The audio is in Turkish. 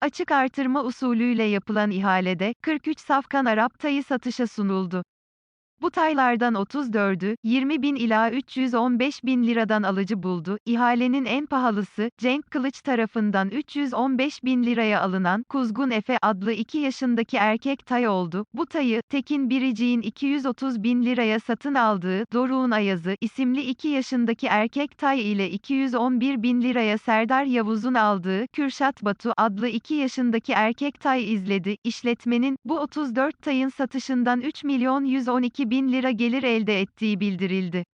Açık artırma usulüyle yapılan ihalede, 43 safkan Arap tayı satışa sunuldu. Bu taylardan 34'ü, 20 bin ila 315 bin liradan alıcı buldu. İhalenin en pahalısı, Cenk Kılıç tarafından 315 bin liraya alınan Kuzgun Efe adlı 2 yaşındaki erkek tay oldu. Bu tayı, Tekin Biricik'in 230 bin liraya satın aldığı Doruk'un Ayazı isimli 2 yaşındaki erkek tay ile 211 bin liraya Serdar Yavuz'un aldığı Kürşat Batu adlı 2 yaşındaki erkek tay izledi. İşletmenin, bu 34 tayın satışından 3 milyon 112 bin lira gelir elde ettiği bildirildi.